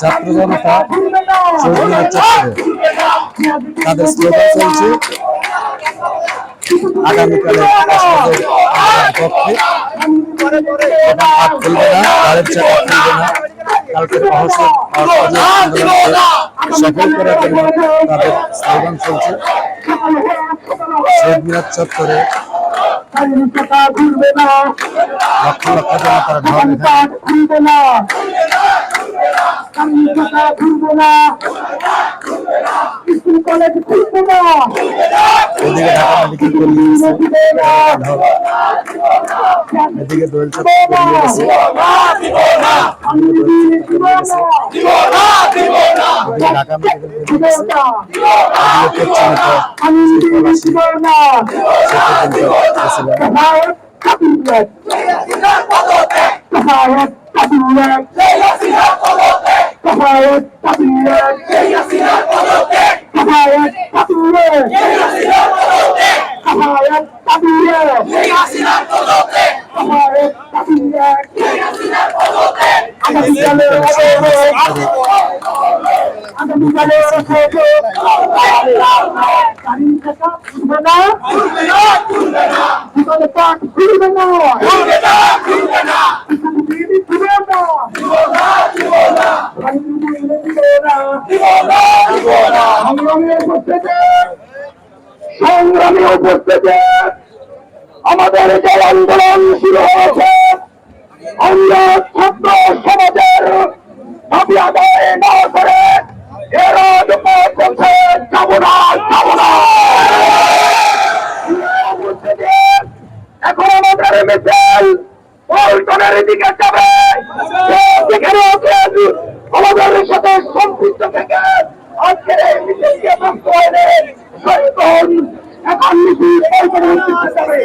ছাত্র জনতা মিনার চত্বরে তাদের স্লোগান চলছে আগামীকালে রাষ্ট্রপতির পক্ষে হাত খুলবে না গাড়ির চাকা খুলবে না। কালকের অবসর সফল করার জন্য তাদের স্লোগান চলছে। শহীদ মিনার চত্বরে স্বাধীনতা ঘুরবে না। লক্ষ লক্ষ জনতার না। স্বাধীনতা ঘুরবে না। স্কুল কলেজ ঢল এদিকে ঢাকা মেডিকেল এদিকে জীবনে না। ঘুরবে না। ঘুরবে না সংগ্রামী উপস্থিতি উপস্থিতি আমাদের যে আন্দোলন শুরু হয়েছে। আমরা সমাজের দাবি আদায় না করে এর রাজপথ বলছে যাব না যাব না উপস্থিতি, এখন আমাদের মিছিল পল্টনের দিকে যাবে। আছেন আমাদের সাথে সম্পৃক্ত থেকে। আজকের এই মিছিলকে শহীদ হন এখন মিছিল পল্টনের দিকে যাবে।